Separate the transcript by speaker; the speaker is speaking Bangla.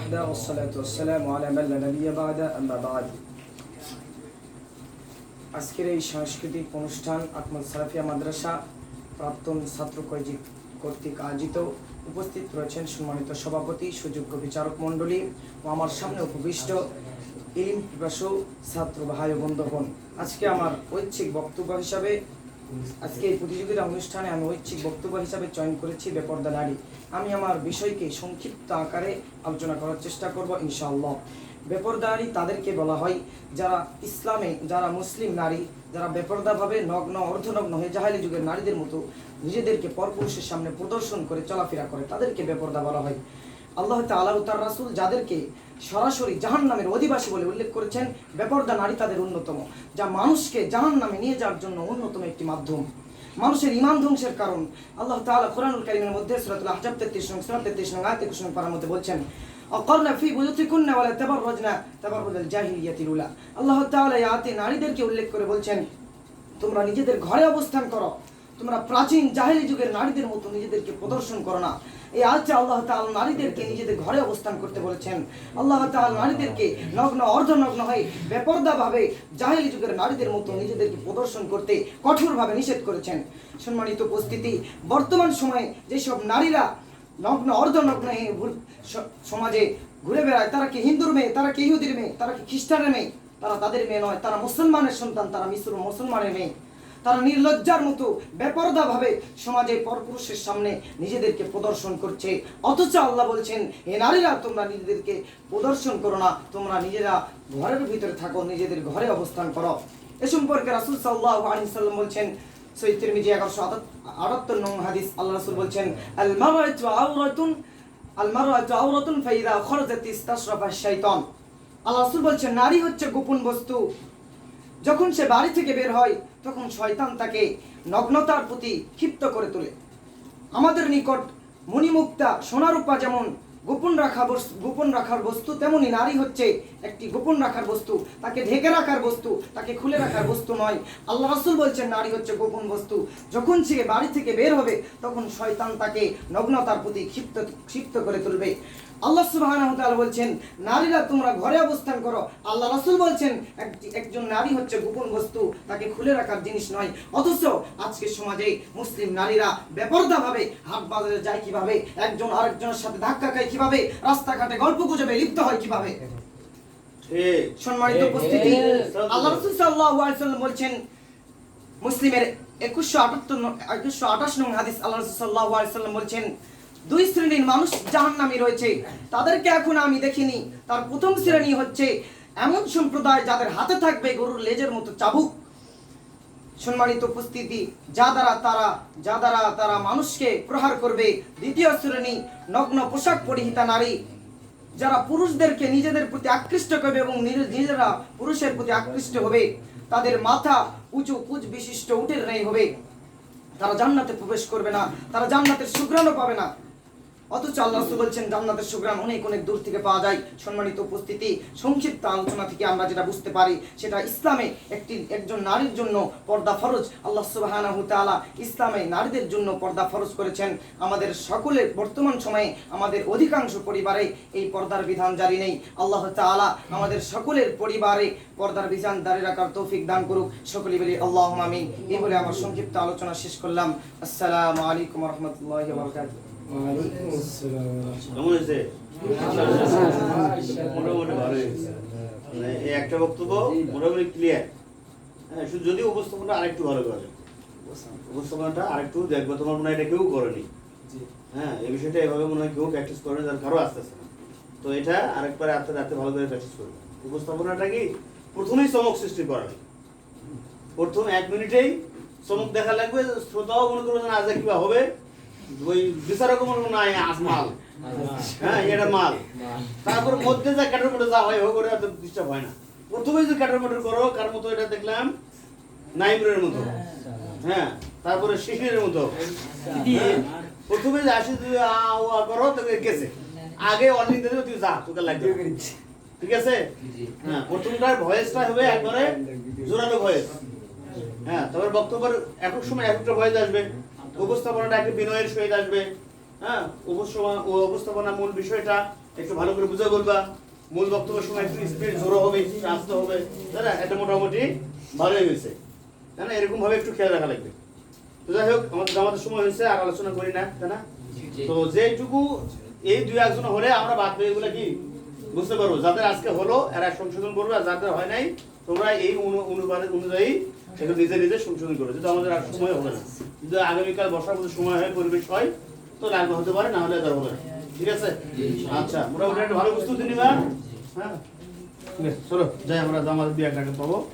Speaker 1: وحده والصلاة والسلام على من لا نبي بعد أما بعد আজকের এই সাংস্কৃতিক অনুষ্ঠান আকমল সারাফিয়া মাদ্রাসা প্রাক্তন ছাত্র কয়েজি কর্তৃক আয়োজিত উপস্থিত রয়েছেন সম্মানিত সভাপতি সুযোগ্য বিচারক মণ্ডলী ও আমার সামনে উপবিষ্ট ইলিম পিপাসু ছাত্র ভাই ও বন্ধুগণ আজকে আমার ঐচ্ছিক বক্তব্য হিসাবে আজকে এই প্রতিযোগিতা অনুষ্ঠানে আমি ঐচ্ছিক বক্তব্য হিসাবে চয়ন করেছি বেপর্দা নারী আমি আমার বিষয়কে সংক্ষিপ্ত আকারে আলোচনা করার চেষ্টা করব, ইনশাআল্লাহ। বেপর্দা নারী তাদেরকে বলা হয়, যারা ইসলামে, যারা মুসলিম নারী, যারা বেপর্দাভাবে নগ্ন, অর্ধনগ্ন হয়ে জাহালি যুগের নারীদের মতো নিজেদেরকে পরপুরুষের সামনে প্রদর্শন করে চলাফেরা করে, তাদেরকে বেপর্দা বলা হয়। আল্লাহ তাআলা ও তার রাসূল যাদেরকে সরাসরি জাহান নামের অধিবাসী বলে উল্লেখ করেছেন, বেপর্দা নারী তাদের অন্যতম, যা মানুষকে জাহান নামে নিয়ে যাওয়ার জন্য অন্যতম একটি মাধ্যম। মানুষের ইমান ধ্বংসের কারণ, আল্লাহ তাআলা কোরআনুল কারীমের মধ্যে সূরাতুল আহজাব 33 নং, সূরা 33 নং আয়াত 21 নং পারার মধ্যে বলছেন ফি তাবাররাজনা, তাবাররুজাল জাহিলিয়াতিল উলা। আল্লাহ এই নারীদেরকে উল্লেখ করে বলছেন, তোমরা নিজেদের ঘরে অবস্থান করো, তোমরা প্রাচীন জাহেলি যুগের নারীদের মতো নিজেদেরকে প্রদর্শন করো না। এই আজকে আল্লাহ তাআলা নারীদেরকে নিজেদের ঘরে অবস্থান করতে বলেছেন, আল্লাহ তাআলা নারীদেরকে নগ্ন, অর্ধনগ্ন হয়ে বেপর্দা ভাবে জাহেলি যুগের নারীদের মতো নিজেদেরকে প্রদর্শন করতে কঠোরভাবে নিষেধ করেছেন। সম্মানিত উপস্থিতি, বর্তমান সময়ে যেসব নারীরা নগ্ন, অর্ধনগ্ন হয়ে সমাজে ঘুরে বেড়ায়, তারা কি হিন্দুর মেয়ে, তারা কি ইহুদির মেয়ে, তারা কি খ্রিস্টানের মেয়ে, তারা তাদের মেয়ে নয়, তারা মুসলমানের সন্তান, তারা মিশ্র মুসলমানের মেয়ে। তারা নির্লজ্জার মতো বেপরদা ভাবে সমাজে পরপুরুষের সামনে নিজেদেরকে প্রদর্শন করছে। অথচ আল্লাহ বলছেন, হে নারীরা, তোমরা নিজেদেরকে প্রদর্শন করো না, তোমরা নিজেরা ঘরের ভিতরে থাকো, নিজেদের ঘরে অবস্থান করো। এ সম্পর্কে রাসূল সাল্লাল্লাহু আলাইহি সাল্লাম বলছেন, সৈয়দ তিরমিজি 1178 নং হাদিস, আল্লাহ রাসূল বলছেন আল আল শাইতান। আল্লাহ রাসূল বলছেন, নারী হচ্ছে গোপন বস্তু যখন সে বাড়ি থেকে বের হয়, তখন শয়তান তাকে নগ্নতার প্রতি ক্ষিপ্ত করে তোলে। আমাদের নিকট মণিমুক্তা সোনারূপা যেমন গোপন রাখা গোপন রাখার বস্তু তেমনি নারী হচ্ছে একটি গোপন রাখার বস্তু। তাকে ঢেকে রাখার বস্তু, তাকে খুলে রাখার বস্তু নয়। আল্লাহ রাসূল বলছেন, নারী হচ্ছে গোপন বস্তু। যখন সে বাড়ি থেকে বের হবে, তখন শয়তান তাকে নগ্নতার প্রতি ক্ষিপ্ত ক্ষিপ্ত করে তুলবে। আল্লাহ তাআলা বলছেন, নারীরা তোমরা ঘরে অবস্থান করো। আল্লাহ রাসূল বলছেন এক- একজন নারী হচ্ছে গোপন বস্তু, তাকে খুলে রাখার জিনিস নয়। অথচ আজকে সমাজে মুসলিম নারীরা বেপরদা ভাবে হাট বাজারে যায় কীভাবে? একজন আরেকজনের সাথে ধাক্কা খায় কীভাবে রাস্তাঘাটে গল্প গুজবে লিপ্ত হয় কীভাবে? সম্মানিত উপস্থিতি আল্লাহ রাসূল সাল্লাল্লাহু আলাইহি সাল্লাম বলছেন মুসলিমের 2178 2128 নং হাদিস আল্লাহ রাসূল সাল্লাল্লাহু আলাইহি সাল্লাম বলছেন দুই শ্রেণির মানুষ জাহান্নামী রয়েছে তাদেরকে এখন আমি দেখিনি। তার প্রথম শ্রেণি হচ্ছে এমন সম্প্রদায় যাদের হাতে থাকবে গরুর লেজের মতো চাবুক। সম্মানিত উপস্থিতি, যা দ্বারা তারা, যা দ্বারা তারা মানুষকে প্রহার করবে, দ্বিতীয় শ্রেণি নগ্ন পোশাক পরিহিতা নারী, যারা পুরুষদেরকে নিজেদের প্রতি আকৃষ্ট করবে এবং নিজ- নিজেরা পুরুষের প্রতি আকৃষ্ট হবে, তাদের মাথা উঁচু কুচ বিশিষ্ট উটের ন্যায় হবে। তারা জান্নাতে প্রবেশ করবে না, তারা জান্নাতের সুগ্রাণও পাবে না। অথচ আল্লাহ বলছেন, জান্নাতের সুগ্রাণ অনেক অনেক দূর থেকে পাওয়া যায়। সম্মানিত উপস্থিতি, সংক্ষিপ্ত আলোচনা থেকে আমরা যেটা বুঝতে পারি, সেটা ইসলামে একটি, একজন নারীর জন্য পর্দা ফরজ। আল্লাহ তাআলা ইসলামে নারীদের জন্য পর্দা ফরজ করেছেন। আমাদের সকলের বর্তমান সময়ে আমাদের অধিকাংশ পরিবারে এই পর্দার বিধান জারি নেই। আল্লাহ তাআলা আমাদের সকলের পরিবারে পর্দার বিধান জারি রাখার তৌফিক দান করুক। সকলে বলি আল্লাহ আমিন। এই বলে আমার সংক্ষিপ্ত আলোচনা শেষ করলাম। আসসালামু আলাইকুম রহমতুল্লাহ
Speaker 2: কেমন হয়েছে মোটামুটি ভালো হয়েছে। মানে এই একটা বক্তব্য মোটামুটি ক্লিয়ার হ্যাঁ শুধু যদি উপস্থাপনটা আরেকটু ভালো করে উপস্থাপনাটা আরেকটু দেখব তোমার মনে হয় এটা কেউ করেনি। হ্যাঁ এই বিষয়টা এভাবে মনে হয় কেউ প্র্যাকটিস করে যার কারও আসতেছে না। তো এটা আরেকবার আস্তে আস্তে ভালো করে প্র্যাকটিস করবে। উপস্থাপনাটা কি? প্রথমেই চমক সৃষ্টি করা প্রথম এক মিনিটেই চমক দেখা লাগবে শ্রোতাও মনে করবে না আজ কিবা হবে। ওই বিচারকও মনে করবে না এ আজ মাল। হ্যাঁ এটা মাল। তারপর মধ্যে যা ক্যাটার মোটর যা হয় হোক ওটা ডিস্টার্ব হয় না। প্রথমেই যে ক্যাটার মোটর করো কার মতো এটা দেখলাম? নাইমুরের মতো। হ্যাঁ তারপরে শিশিরের মতো। হ্যাঁ, প্রথমে যে আসি তুই করো তোকে গেছে? আগে অর্নিং দেবে তুই যা তোকে লাগবে। ঠিক আছে? হ্যাঁ প্রথমটার ভয়েসটা হবে একবারে জোরালো ভয়েস। হ্যাঁ তবে বক্তব্যের একক সময় একটা ভয়েস আসবে। উপস্থাপনাটা একটা বিনয়ের সহিত আসবে। হ্যাঁ উপস্থাপনা মূল বিষয়টা একটু ভালো করে বুঝে বলবা। মূল বক্তব্যের সময় একটু স্পিড জোরো হবে আসতে হবে। তাই না? এটা মোটামুটি ভালোই হয়েছে তাই না? এরকম ভাবে একটু খেয়াল রাখা লাগবে। তো যাই হোক আমাদের আমাদের সময় হয়েছে আর আলোচনা করি না তাই না? তো যেটুকু এই দুই একজন হলে আমরা বাদ পেয়ে এগুলো কি? বুঝতে পারো যাদের আজকে হলো, এরা সংশোধন করবে, আর যাদের হয় নাই, তোমরা এই অনু- অনুপাত অনুযায়ী সেটা নিজে নিজে সংশোধন করবে। যদি আমাদের আর সময় হবে না। যদি আগামীকাল বসার মধ্যে সময় হয়, পরিবেশ হয়, তো লাগবে হতে পারে, না হলে আর হবে না। ঠিক আছে? আচ্ছা মোটামুটি একটা ভালো প্রস্তুতি নিবা। হ্যাঁ? চলো, যাই, আমরা আমাদের বিয়ে একটা পাবো।